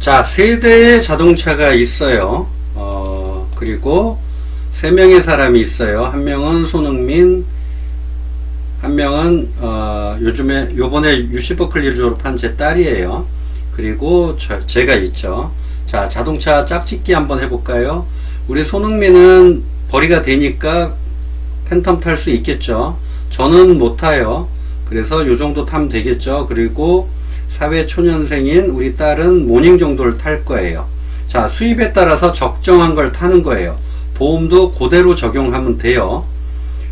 자, 세 대의 자동차가 있어요. 어, 그리고 세 명의 사람이 있어요. 한 명은 손흥민, 한 명은 어, 요즘에 요번에 유시 버클리를 졸업한 제 딸이에요. 그리고 저, 제가 있죠. 자, 자동차 짝짓기 한번 해볼까요? 우리 손흥민은 벌이가 되니까 팬텀 탈 수 있겠죠. 저는 못 타요. 그래서 요 정도 타면 되겠죠. 그리고 사회 초년생인 우리 딸은 모닝 정도를 탈 거예요. 자, 수입에 따라서 적정한 걸 타는 거예요. 보험도 그대로 적용하면 돼요.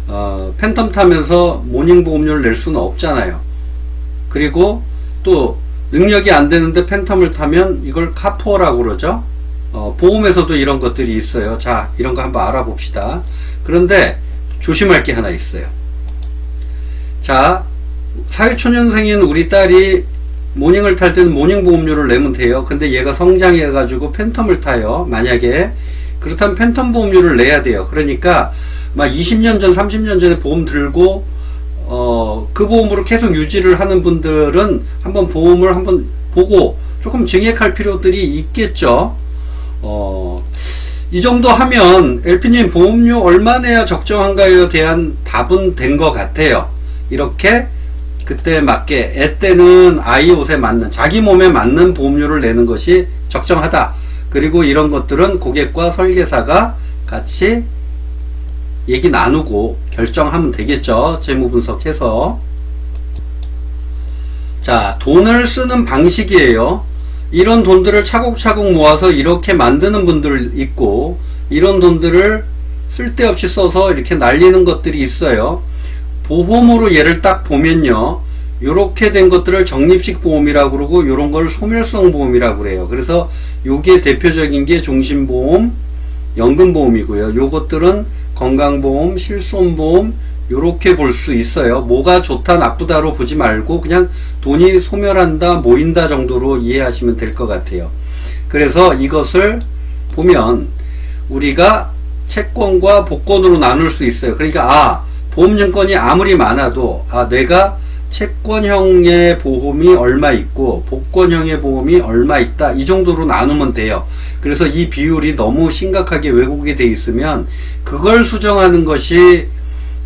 어, 팬텀 타면서 모닝 보험료를 낼 수는 없잖아요. 그리고 또 능력이 안 되는데 팬텀을 타면 이걸 카푸어라고 그러죠. 어, 보험에서도 이런 것들이 있어요. 자, 이런 거 한번 알아봅시다. 그런데 조심할 게 하나 있어요. 자, 사회초년생인 우리 딸이 모닝을 탈 때는 모닝 보험료를 내면 돼요. 근데 얘가 성장해가지고 팬텀을 타요. 만약에. 그렇다면 팬텀 보험료를 내야 돼요. 그러니까 막 20년 전, 30년 전에 보험 들고 어, 그 보험으로 계속 유지를 하는 분들은 한번 보험을 한번 보고 조금 증액할 필요들이 있겠죠. 어, 이 정도 하면 LP님 보험료 얼마 내야 적정한가요? 대한 답은 된 것 같아요. 이렇게 그때 맞게 애 때는 아이 옷에 맞는 자기 몸에 맞는 보험료를 내는 것이 적정하다. 그리고 이런 것들은 고객과 설계사가 같이 얘기 나누고 결정하면 되겠죠. 재무 분석해서. 자, 돈을 쓰는 방식이에요. 이런 돈들을 차곡차곡 모아서 이렇게 만드는 분들 있고, 이런 돈들을 쓸데없이 써서 이렇게 날리는 것들이 있어요. 보험으로 얘를 딱 보면요. 요렇게 된 것들을 적립식 보험이라고 그러고 요런 걸 소멸성 보험이라고 그래요. 그래서 요게 대표적인 게 종신보험, 연금보험이고요. 요것들은 건강보험, 실손보험 요렇게 볼 수 있어요. 뭐가 좋다 나쁘다로 보지 말고 그냥 돈이 소멸한다 모인다 정도로 이해하시면 될 것 같아요. 그래서 이것을 보면 우리가 채권과 복권으로 나눌 수 있어요. 그러니까 아 보험증권이 아무리 많아도 아 내가 채권형의 보험이 얼마 있고 복권형의 보험이 얼마 있다 이 정도로 나누면 돼요. 그래서 이 비율이 너무 심각하게 왜곡이 돼 있으면 그걸 수정하는 것이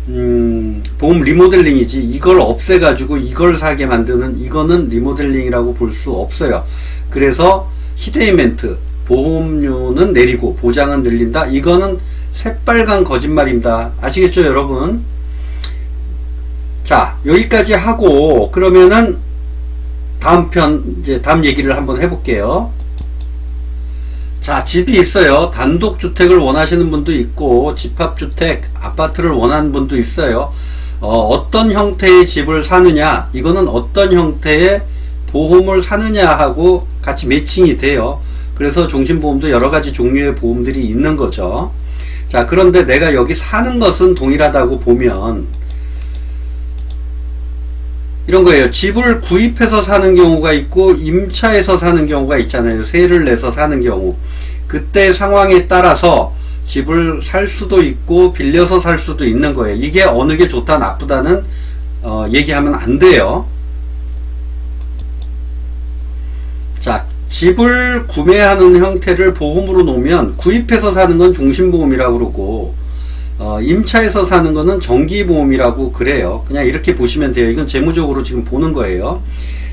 음, 보험 리모델링이지 이걸 없애 가지고 이걸 사게 만드는 이거는 리모델링이라고 볼 수 없어요. 그래서 히데이 멘트 보험료는 내리고 보장은 늘린다. 이거는 새빨간 거짓말입니다. 아시겠죠, 여러분? 자, 여기까지 하고 그러면은 다음 편 이제 다음 얘기를 한번 해볼게요. 자, 집이 있어요. 단독주택을 원하시는 분도 있고, 집합주택, 아파트를 원하는 분도 있어요. 어, 떤 형태의 집을 사느냐, 이거는 어떤 형태의 보험을 사느냐 하고 같이 매칭이 돼요. 그래서 종신보험도 여러 가지 종류의 보험들이 있는 거죠. 자, 그런데 내가 여기 사는 것은 동일하다고 보면, 이런 거예요. 집을 구입해서 사는 경우가 있고 임차해서 사는 경우가 있잖아요. 세를 내서 사는 경우. 그때 상황에 따라서 집을 살 수도 있고 빌려서 살 수도 있는 거예요. 이게 어느 게 좋다 나쁘다는 어, 얘기하면 안 돼요. 자, 집을 구매하는 형태를 보험으로 놓으면 구입해서 사는 건 종신보험이라고 그러고 어, 임차에서 사는 거는 정기보험이라고 그래요. 그냥 이렇게 보시면 돼요. 이건 재무적으로 지금 보는 거예요.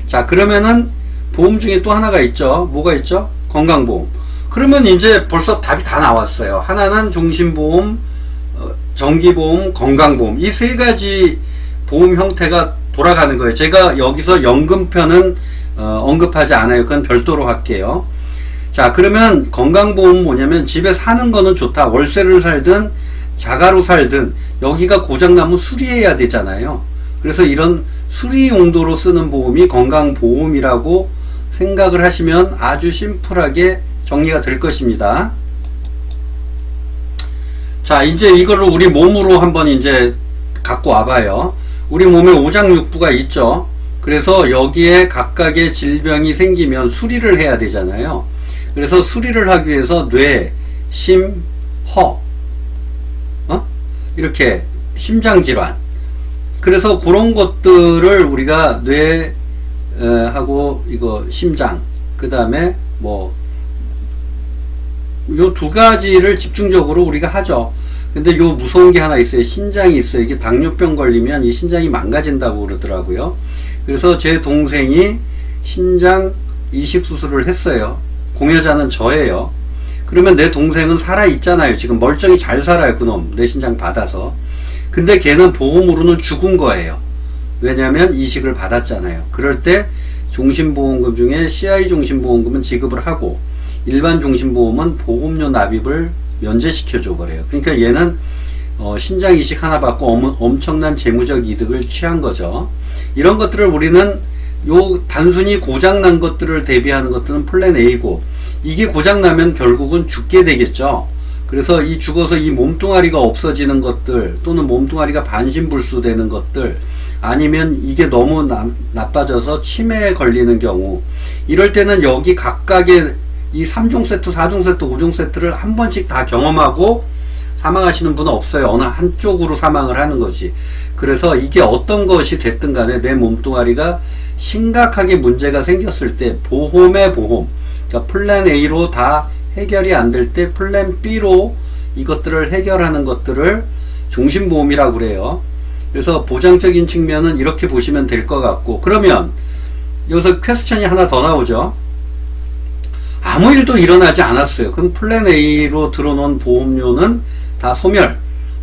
자, 그러면은 보험 중에 또 하나가 있죠. 뭐가 있죠? 건강보험. 그러면 이제 벌써 답이 다 나왔어요. 하나는 종신보험, 어, 정기보험, 건강보험. 이 세 가지 보험 형태가 돌아가는 거예요. 제가 여기서 연금편은 어, 언급하지 않아요. 그건 별도로 할게요. 자, 그러면 건강보험 뭐냐면 집에 사는 거는 좋다. 월세를 살든 자가로 살든 여기가 고장나면 수리해야 되잖아요. 그래서 이런 수리 용도로 쓰는 보험이 건강보험이라고 생각을 하시면 아주 심플하게 정리가 될 것입니다. 자, 이제 이거를 우리 몸으로 한번 이제 갖고 와봐요. 우리 몸에 오장육부가 있죠. 그래서 여기에 각각의 질병이 생기면 수리를 해야 되잖아요. 그래서 수리를 하기 위해서 뇌, 심, 허, 이렇게 심장질환. 그래서 그런 것들을 우리가 뇌 하고 이거 심장, 그 다음에 뭐, 요 두 가지를 집중적으로 우리가 하죠. 근데 요 무서운 게 하나 있어요. 신장이 있어요. 이게 당뇨병 걸리면 이 신장이 망가진다고 그러더라고요. 그래서 제 동생이 신장 이식 수술을 했어요. 공여자는 저예요. 그러면 내 동생은 살아 있잖아요. 지금 멀쩡히 잘 살아요. 그놈. 내 신장 받아서. 근데 걔는 보험으로는 죽은 거예요. 왜냐하면 이식을 받았잖아요. 그럴 때 종신보험금 중에 CI 종신보험금은 지급을 하고 일반 종신보험은 보험료 납입을 면제시켜 줘 버려요. 그러니까 얘는 어, 신장 이식 하나 받고 엄, 엄청난 재무적 이득을 취한 거죠. 이런 것들을 우리는 요 단순히 고장 난 것들을 대비하는 것들은 플랜 A고 이게 고장 나면 결국은 죽게 되겠죠. 그래서 이 죽어서 이 몸뚱아리가 없어지는 것들 또는 몸뚱아리가 반신불수 되는 것들 아니면 이게 너무 나, 나빠져서 치매에 걸리는 경우 이럴 때는 여기 각각의 이 3종 세트, 4종 세트, 5종 세트를 한 번씩 다 경험하고 사망하시는 분은 없어요. 어느 한쪽으로 사망을 하는 거지. 그래서 이게 어떤 것이 됐든 간에 내 몸뚱아리가 심각하게 문제가 생겼을 때 보험의 보험, 그러니까 플랜 A로 다 해결이 안 될 때 플랜 B로 이것들을 해결하는 것들을 종신보험이라고 그래요. 그래서 보장적인 측면은 이렇게 보시면 될 것 같고 그러면 여기서 퀘스천이 하나 더 나오죠. 아무 일도 일어나지 않았어요. 그럼 플랜 A로 들어놓은 보험료는 다 소멸,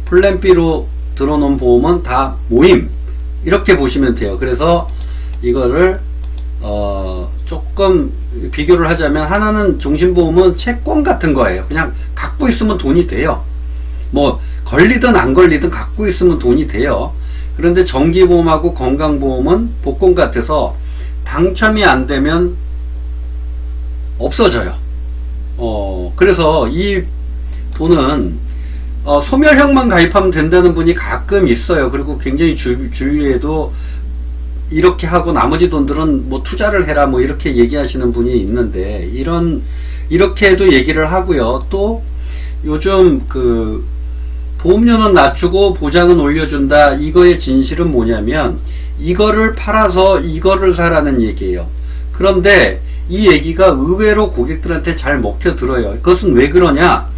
플랜 B로 들어놓은 보험은 다 모임 이렇게 보시면 돼요. 그래서 이거를 어 조금 비교를 하자면 하나는 종신보험은 채권 같은 거예요. 그냥 갖고 있으면 돈이 돼요. 뭐 걸리든 안 걸리든 갖고 있으면 돈이 돼요. 그런데 정기보험하고 건강보험은 복권 같아서 당첨이 안 되면 없어져요. 어, 그래서 이 돈은 어, 소멸형만 가입하면 된다는 분이 가끔 있어요. 그리고 굉장히 주, 주위에도 이렇게 하고 나머지 돈들은 뭐 투자를 해라 뭐 이렇게 얘기하시는 분이 있는데 이런 이렇게도 얘기를 하고요. 또 요즘 그 보험료는 낮추고 보장은 올려준다. 이거의 진실은 뭐냐면 이거를 팔아서 이거를 사라는 얘기예요. 그런데 이 얘기가 의외로 고객들한테 잘 먹혀 들어요. 그것은 왜 그러냐?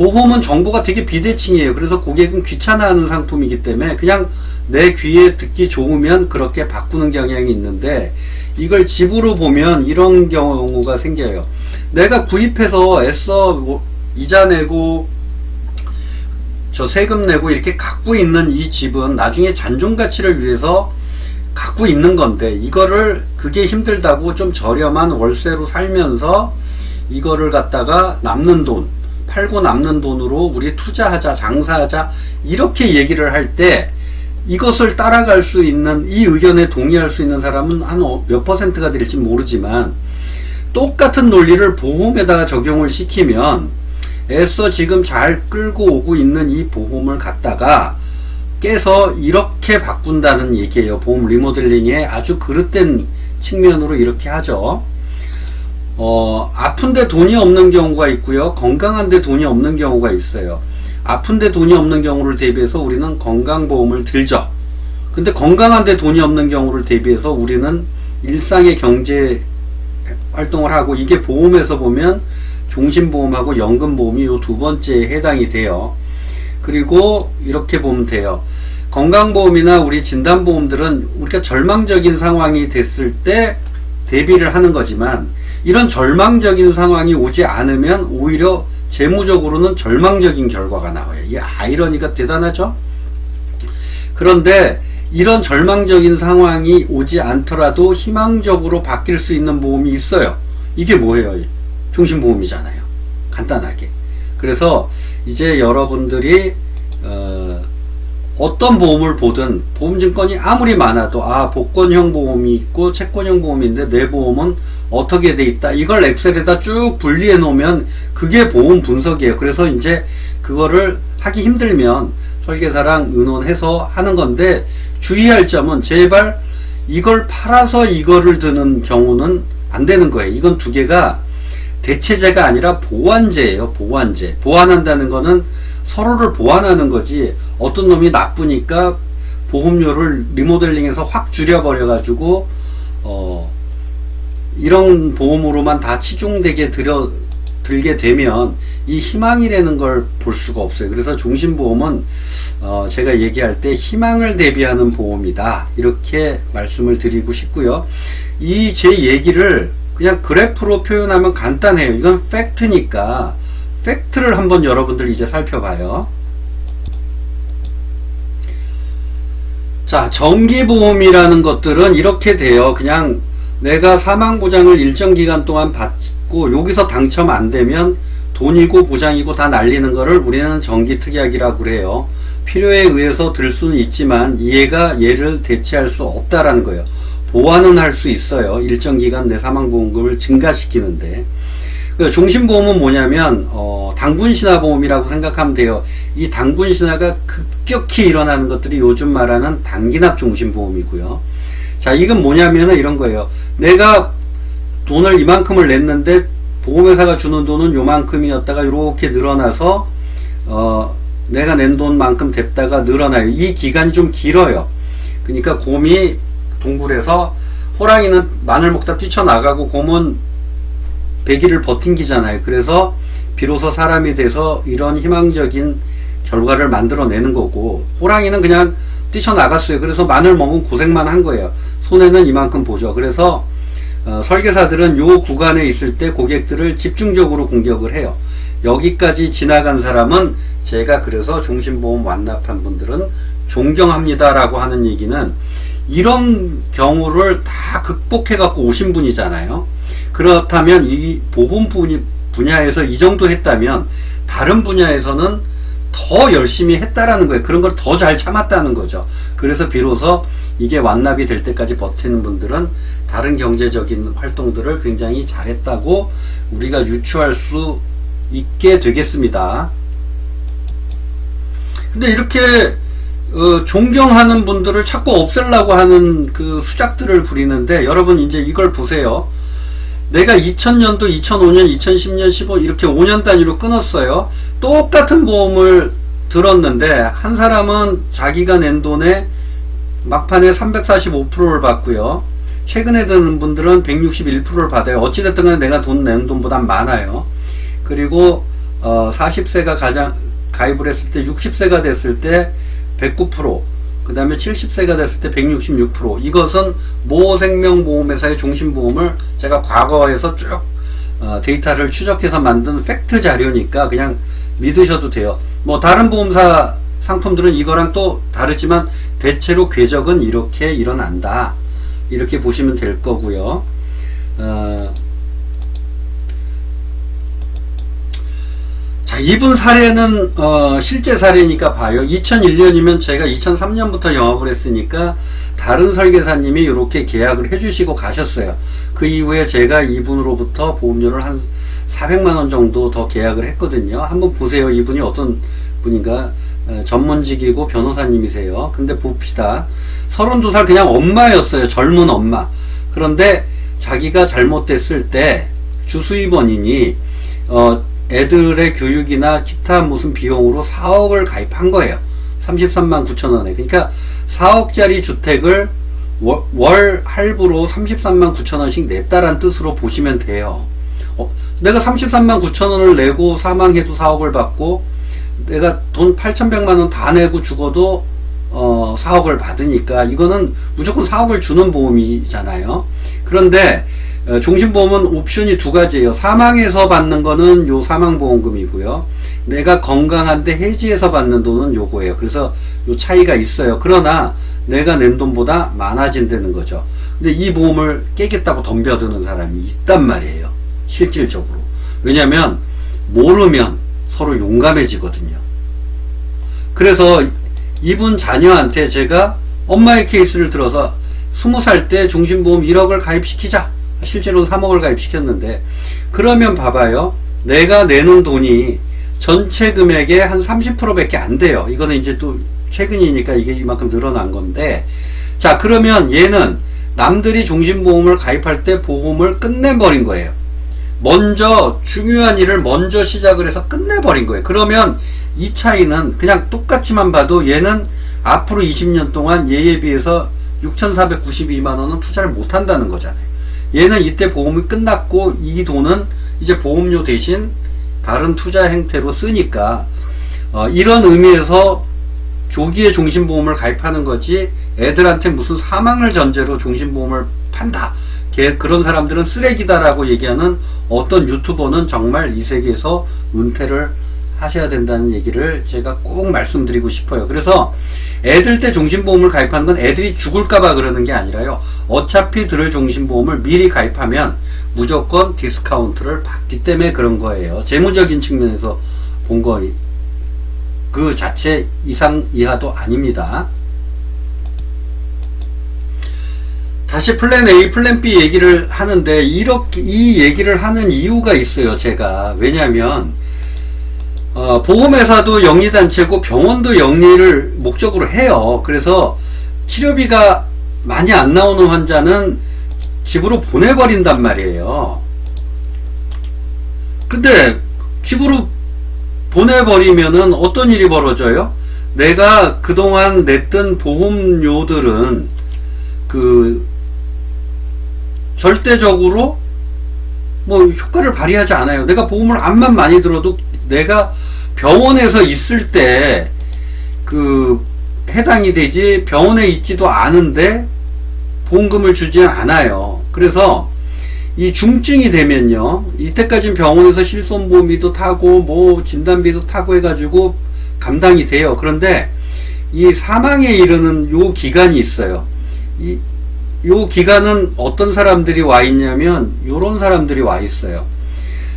보험은 정보가 되게 비대칭이에요. 그래서 고객은 귀찮아하는 상품이기 때문에 그냥 내 귀에 듣기 좋으면 그렇게 바꾸는 경향이 있는데 이걸 집으로 보면 이런 경우가 생겨요. 내가 구입해서 애써 뭐 이자 내고 저 세금 내고 이렇게 갖고 있는 이 집은 나중에 잔존 가치를 위해서 갖고 있는 건데 이거를 그게 힘들다고 좀 저렴한 월세로 살면서 이거를 갖다가 남는 돈 팔고 남는 돈으로 우리 투자하자 장사하자 이렇게 얘기를 할 때 이것을 따라갈 수 있는 이 의견에 동의할 수 있는 사람은 한 몇 퍼센트가 될지 모르지만 똑같은 논리를 보험에다가 적용을 시키면 애써 지금 잘 끌고 오고 있는 이 보험을 갖다가 깨서 이렇게 바꾼다는 얘기예요. 보험 리모델링의 아주 그릇된 측면으로 이렇게 하죠. 어, 아픈데 돈이 없는 경우가 있고요. 건강한데 돈이 없는 경우가 있어요. 아픈데 돈이 없는 경우를 대비해서 우리는 건강보험을 들죠. 근데 건강한데 돈이 없는 경우를 대비해서 우리는 일상의 경제 활동을 하고 이게 보험에서 보면 종신보험하고 연금보험이 요 두 번째에 해당이 돼요. 그리고 이렇게 보면 돼요. 건강보험이나 우리 진단보험들은 우리가 절망적인 상황이 됐을 때 대비를 하는 거지만 이런 절망적인 상황이 오지 않으면 오히려 재무적으로는 절망적인 결과가 나와요. 이 아이러니가 대단하죠? 그런데 이런 절망적인 상황이 오지 않더라도 희망적으로 바뀔 수 있는 보험이 있어요. 이게 뭐예요? 종신보험이잖아요. 간단하게. 그래서 이제 여러분들이 어, 어떤 보험을 보든 보험증권이 아무리 많아도 아 복권형 보험이 있고 채권형 보험인데 내 보험은 어떻게 돼 있다. 이걸 엑셀에다 쭉 분리해 놓으면 그게 보험 분석이에요. 그래서 이제 그거를 하기 힘들면 설계사랑 의논해서 하는 건데 주의할 점은 제발 이걸 팔아서 이거를 드는 경우는 안 되는 거예요. 이건 두 개가 대체제가 아니라 보완제예요. 보완제. 보완한다는 거는 서로를 보완하는 거지 어떤 놈이 나쁘니까 보험료를 리모델링해서 확 줄여버려 가지고 어 이런 보험으로만 다 치중되게 들여 들게 되면 이 희망이라는 걸 볼 수가 없어요. 그래서 종신보험은 어 제가 얘기할 때 희망을 대비하는 보험이다 이렇게 말씀을 드리고 싶고요. 이 제 얘기를 그냥 그래프로 표현하면 간단해요. 이건 팩트니까 팩트를 한번 여러분들 이제 살펴봐요. 자, 정기보험이라는 것들은 이렇게 돼요. 그냥 내가 사망 보장을 일정 기간 동안 받고 여기서 당첨 안 되면 돈이고 보장이고 다 날리는 거를 우리는 정기 특약이라고 그래요. 필요에 의해서 들 수는 있지만 얘가 얘를 대체할 수 없다라는 거예요. 보완은 할 수 있어요. 일정 기간 내 사망보험금을 증가시키는데. 그 종신보험은 뭐냐면 어, 당분신화보험이라고 생각하면 돼요. 이 당분신화가 급격히 일어나는 것들이 요즘 말하는 단기납 종신보험이고요. 자, 이건 뭐냐면은 이런 거예요. 내가 돈을 이만큼을 냈는데 보험회사가 주는 돈은 요만큼이었다가 이렇게 늘어나서 어, 내가 낸 돈만큼 됐다가 늘어나요. 이 기간이 좀 길어요. 그러니까 곰이 동굴에서 호랑이는 마늘 먹다 뛰쳐나가고 곰은 100일을 버틴기잖아요. 그래서 비로소 사람이 돼서 이런 희망적인 결과를 만들어내는 거고 호랑이는 그냥 뛰쳐나갔어요. 그래서 마늘 먹은 고생만 한 거예요. 손해는 이만큼 보죠. 그래서 어, 설계사들은 요 구간에 있을 때 고객들을 집중적으로 공격을 해요. 여기까지 지나간 사람은 제가 그래서 종신보험 완납한 분들은 존경합니다라고 하는 얘기는 이런 경우를 다 극복해 갖고 오신 분이잖아요. 그렇다면 이 보험 분야- 분야에서 이 정도 했다면 다른 분야에서는 더 열심히 했다라는 거예요. 그런 걸 더 잘 참았다는 거죠. 그래서 비로소 이게 완납이 될 때까지 버티는 분들은 다른 경제적인 활동들을 굉장히 잘했다고 우리가 유추할 수 있게 되겠습니다. 근데 이렇게 어, 존경하는 분들을 자꾸 없애려고 하는 그 수작들을 부리는데 여러분 이제 이걸 보세요. 내가 2000년도, 2005년, 2010년, 15 이렇게 5년 단위로 끊었어요. 똑같은 보험을 들었는데 한 사람은 자기가 낸 돈에 막판에 345%를 받고요. 최근에 드는 분들은 161%를 받아요. 어찌됐든 간에 내가 돈낸 돈보다 많아요. 그리고 어, 40세가 가장 가입을 했을 때 60세가 됐을 때 109%, 그 다음에 70세가 됐을 때 166%. 이것은 모 생명보험회사의 종신보험을 제가 과거에서 쭉 어, 데이터를 추적해서 만든 팩트 자료니까 그냥 믿으셔도 돼요. 뭐 다른 보험사 상품들은 이거랑 또 다르지만 대체로 궤적은 이렇게 일어난다. 이렇게 보시면 될 거고요. 어, 자, 이분 사례는 어, 실제 사례니까 봐요. 2001년이면 제가 2003년부터 영업을 했으니까 다른 설계사님이 이렇게 계약을 해주시고 가셨어요. 그 이후에 제가 이분으로부터 보험료를 한 400만 원 정도 더 계약을 했거든요. 한번 보세요. 이분이 어떤 분인가 에, 전문직이고 변호사님이세요. 근데 봅시다. 32살 그냥 엄마였어요. 젊은 엄마. 그런데 자기가 잘못됐을 때 주수입원인이 어, 애들의 교육이나 기타 무슨 비용으로 4억을 가입한 거예요. 33만 9천 원에. 그러니까 4억짜리 주택을 월, 월 할부로 33만 9천 원씩 냈다란 뜻으로 보시면 돼요. 어, 내가 33만 9천 원을 내고 사망해도 4억을 받고 내가 돈 8,100만 원 다 내고 죽어도 어, 4억을 받으니까 이거는 무조건 4억을 주는 보험이잖아요. 그런데 어, 종신보험은 옵션이 두 가지예요. 사망해서 받는 거는 요 사망보험금이고요. 내가 건강한데 해지해서 받는 돈은 요거예요. 그래서 요 차이가 있어요. 그러나 내가 낸 돈보다 많아진다는 거죠. 근데 이 보험을 깨겠다고 덤벼드는 사람이 있단 말이에요. 실질적으로. 왜냐면 모르면 서로 용감해지거든요. 그래서 이분 자녀한테 제가 엄마의 케이스를 들어서 20살 때 종신보험 1억을 가입시키자. 실제로 3억을 가입시켰는데 그러면 봐봐요. 내가 내는 돈이 전체 금액의 한 30%밖에 안 돼요. 이거는 이제 또 최근이니까 이게 이만큼 늘어난 건데 자 그러면 얘는 남들이 종신보험을 가입할 때 보험을 끝내버린 거예요. 먼저 중요한 일을 먼저 시작을 해서 끝내버린 거예요. 그러면 이 차이는 그냥 똑같이만 봐도 얘는 앞으로 20년 동안 얘에 비해서 6,492만 원은 투자를 못 한다는 거잖아요. 얘는 이때 보험이 끝났고 이 돈은 이제 보험료 대신 다른 투자 행태로 쓰니까 어, 이런 의미에서 조기에 종신보험을 가입하는 거지 애들한테 무슨 사망을 전제로 종신보험을 판다. 걔- 그런 사람들은 쓰레기다라고 얘기하는 어떤 유튜버는 정말 이 세계에서 은퇴를 하셔야 된다는 얘기를 제가 꼭 말씀드리고 싶어요. 그래서 애들 때 종신보험을 가입하는 건 애들이 죽을까봐 그러는 게 아니라요. 어차피 들을 종신보험을 미리 가입하면 무조건 디스카운트를 받기 때문에 그런 거예요. 재무적인 측면에서 본 거, 그 자체 이상 이하도 아닙니다. 다시 플랜 A, 플랜 B 얘기를 하는데 이렇게 이 얘기를 하는 이유가 있어요. 제가 왜냐하면 어, 보험회사도 영리단체고 병원도 영리를 목적으로 해요. 그래서 치료비가 많이 안 나오는 환자는 집으로 보내버린단 말이에요. 근데 집으로 보내버리면은 어떤 일이 벌어져요? 내가 그동안 냈던 보험료들은 그 절대적으로 뭐 효과를 발휘하지 않아요. 내가 보험을 암만 많이 들어도 내가 병원에서 있을 때 그 해당이 되지 병원에 있지도 않은데 보험금을 주지 않아요. 그래서 이 중증이 되면요. 이때까지는 병원에서 실손보험비도 타고 뭐 진단비도 타고 해가지고 감당이 돼요. 그런데 이 사망에 이르는 요 기간이 있어요. 이, 요 기간은 어떤 사람들이 와 있냐면 요런 사람들이 와 있어요.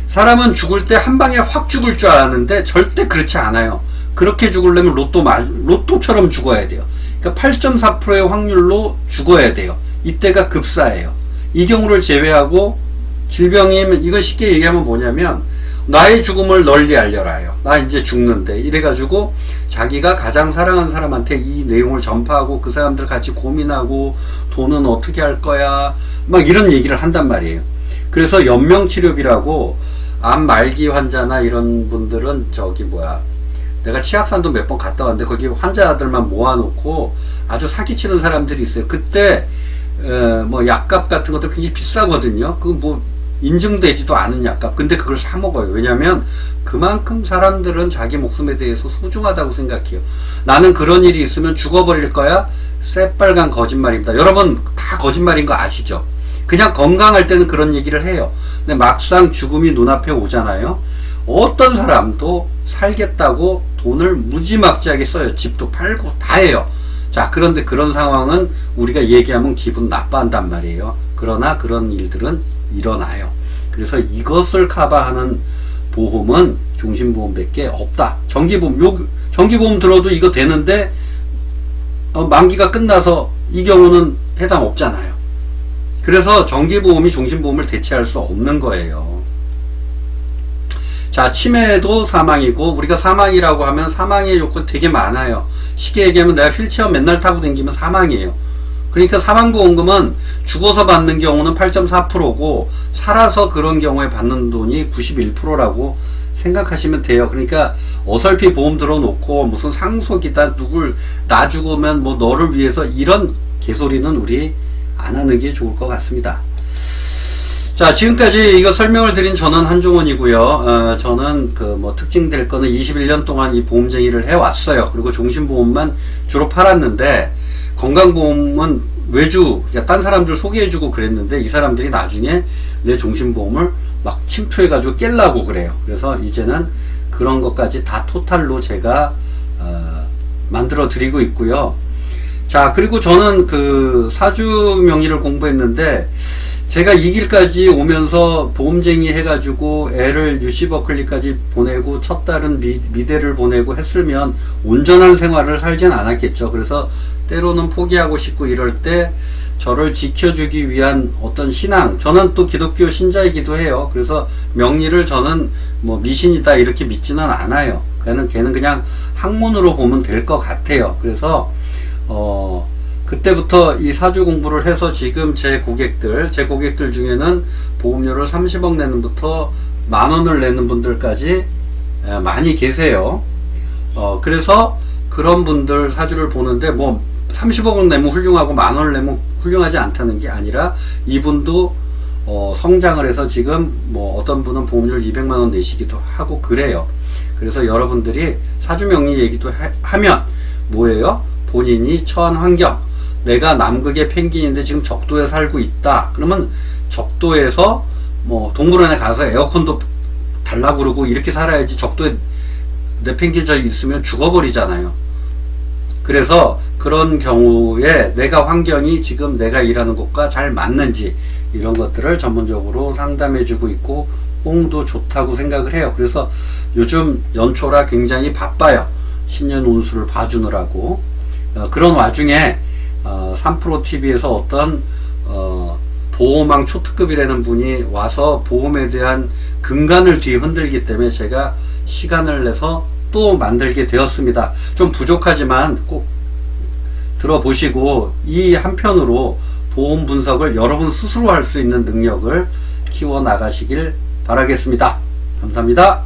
사람은 죽을 때 한 방에 확 죽을 줄 알았는데 절대 그렇지 않아요. 그렇게 죽으려면 로또 마, 로또처럼 죽어야 돼요. 그러니까 8.4%의 확률로 죽어야 돼요. 이때가 급사예요. 이 경우를 제외하고 질병이면 이거 쉽게 얘기하면 뭐냐면 나의 죽음을 널리 알려라요. 나 이제 죽는데 이래가지고 자기가 가장 사랑하는 사람한테 이 내용을 전파하고 그 사람들 같이 고민하고 돈은 어떻게 할 거야 막 이런 얘기를 한단 말이에요. 그래서 연명치료비라고 암 말기 환자나 이런 분들은 저기 뭐야 내가 치악산도 몇 번 갔다 왔는데 거기 환자들만 모아놓고 아주 사기치는 사람들이 있어요. 그때 에, 뭐 약값 같은 것도 굉장히 비싸거든요. 그뭐 인증되지도 않은 약값. 근데 그걸 사 먹어요. 왜냐면 그만큼 사람들은 자기 목숨에 대해서 소중하다고 생각해요. 나는 그런 일이 있으면 죽어버릴 거야. 새빨간 거짓말입니다. 여러분 다 거짓말인 거 아시죠? 그냥 건강할 때는 그런 얘기를 해요. 근데 막상 죽음이 눈앞에 오잖아요. 어떤 사람도 살겠다고 돈을 무지막지하게 써요. 집도 팔고 다 해요. 자, 그런데 그런 상황은 우리가 얘기하면 기분 나빠한단 말이에요. 그러나 그런 일들은 일어나요. 그래서 이것을 커버하는 보험은 종신보험밖에 없다. 정기보험, 요, 정기보험 들어도 이거 되는데, 어, 만기가 끝나서 이 경우는 해당 없잖아요. 그래서 정기보험이 종신보험을 대체할 수 없는 거예요. 자, 치매도 사망이고, 우리가 사망이라고 하면 사망의 요건 되게 많아요. 쉽게 얘기하면 내가 휠체어 맨날 타고 다니면 사망이에요. 그러니까 사망보험금은 죽어서 받는 경우는 8.4%고, 살아서 그런 경우에 받는 돈이 91%라고 생각하시면 돼요. 그러니까 어설피 보험 들어놓고 무슨 상속이다, 누굴, 나 죽으면 뭐 너를 위해서 이런 개소리는 우리 안 하는 게 좋을 것 같습니다. 자, 지금까지 이거 설명을 드린 저는 한종원이고요. 어, 저는 그 뭐 특징될 거는 21년 동안 이 보험쟁이를 해왔어요. 그리고 종신보험만 주로 팔았는데 건강보험은 외주, 딴 사람들 소개해주고 그랬는데 이 사람들이 나중에 내 종신보험을 막 침투해가지고 깰라고 그래요. 그래서 이제는 그런 것까지 다 토탈로 제가 어, 만들어 드리고 있고요. 자, 그리고 저는 그 사주 명리를 공부했는데 제가 이 길까지 오면서 보험쟁이 해가지고 애를 유시 버클리까지 보내고 첫 딸은 미, 미대를 보내고 했으면 온전한 생활을 살진 않았겠죠. 그래서 때로는 포기하고 싶고 이럴 때 저를 지켜주기 위한 어떤 신앙, 저는 또 기독교 신자이기도 해요. 그래서 명리를 저는 뭐 미신이다 이렇게 믿지는 않아요. 걔는, 걔는 그냥 학문으로 보면 될 것 같아요. 그래서, 어, 그때부터 이 사주 공부를 해서 지금 제 고객들, 제 고객들 중에는 보험료를 30억 내는 부터 만 원을 내는 분들까지 에, 많이 계세요. 어, 그래서 그런 분들 사주를 보는데 뭐 30억을 내면 훌륭하고 만 원을 내면 훌륭하지 않다는 게 아니라 이분도 어, 성장을 해서 지금 뭐 어떤 분은 보험료를 200만 원 내시기도 하고 그래요. 그래서 여러분들이 사주명리 얘기도 하, 면 뭐예요? 본인이 처한 환경. 내가 남극의 펭귄인데 지금 적도에 살고 있다. 그러면 적도에서 뭐 동물원에 가서 에어컨도 달라고 그러고 이렇게 살아야지 적도에 내 펭귄 저 있으면 죽어버리잖아요. 그래서 그런 경우에 내가 환경이 지금 내가 일하는 곳과 잘 맞는지 이런 것들을 전문적으로 상담해주고 있고 호응도 좋다고 생각을 해요. 그래서 요즘 연초라 굉장히 바빠요. 신년 운수를 봐주느라고. 어, 그런 와중에 어, 3프로TV에서 어떤 어, 보호망 초특급이라는 분이 와서 보험에 대한 근간을 뒤흔들기 때문에 제가 시간을 내서 또 만들게 되었습니다. 좀 부족하지만 꼭 들어보시고 이 한편으로 보험 분석을 여러분 스스로 할 수 있는 능력을 키워 나가시길 바라겠습니다. 감사합니다.